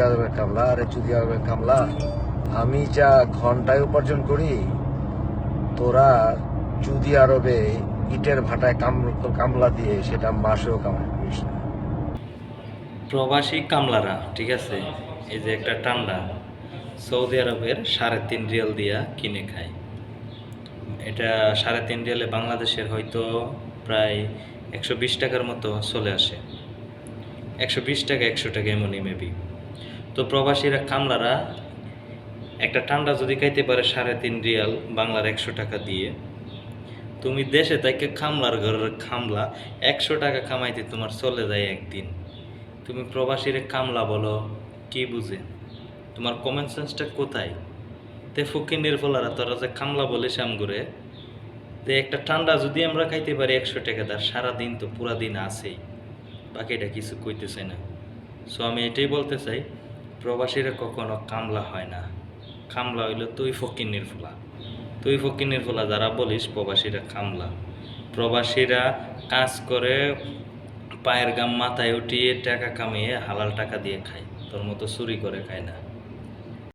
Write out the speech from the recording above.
আরবের কামলা, আরে চুদি আরবের কামলা। আমি যা ঘন্টায় উপার্জন করি, তোরা চুদি আরবে ইটের ভাটায় কাম- কামলা দিয়ে সেটা মাসেও কামাই করিস না। প্রবাসী কামলারা, ঠিক আছে? এই যে একটা টান্ডা, সৌদি আরবের সাড়ে তিন রিয়াল দিয়া কিনে খায়। এটা সাড়ে তিন রিয়ালে বাংলাদেশের হয়তো প্রায় একশো বিশ টাকার মতো চলে আসে। একশো বিশ টাকা, একশো টাকা এমনই মেবি তো প্রবাসীরা, কামলারা একটা ঠান্ডা যদি খাইতে পারে সাড়ে তিন রিয়াল বাংলার একশো টাকা দিয়ে, তুমি দেশে তাইকে খামলার ঘরের খামলা একশো টাকা কামাইতে তোমার চলে যায় একদিন। তুমি প্রবাসীরে কামলা বলো, কি বুঝে? তোমার কমন সেন্সটা কোথায়? তে ফকিনের ফলারা, তোরা যে কামলা বলে করে, তে একটা ঠান্ডা যদি আমরা খাইতে পারি একশো টাকা, তার সারাদিন তো পুরা দিন আছেই। বাকিটা কিছু কইতেছে না। সো আমি এটাই বলতে চাই প্রবাসীরা কখনো কামলা হয় না। কামলা হইল তুই ফকিনের ফোলা। তুই ফকিনের ফোলা যারা বলিস, প্রবাসীরা কামলা। প্রবাসীরা কাজ করে, পায়ের গাম মাথায় উঠিয়ে টাকা কামিয়ে হালাল টাকা দিয়ে খায়। তোর মতো চুরি করে খায় না।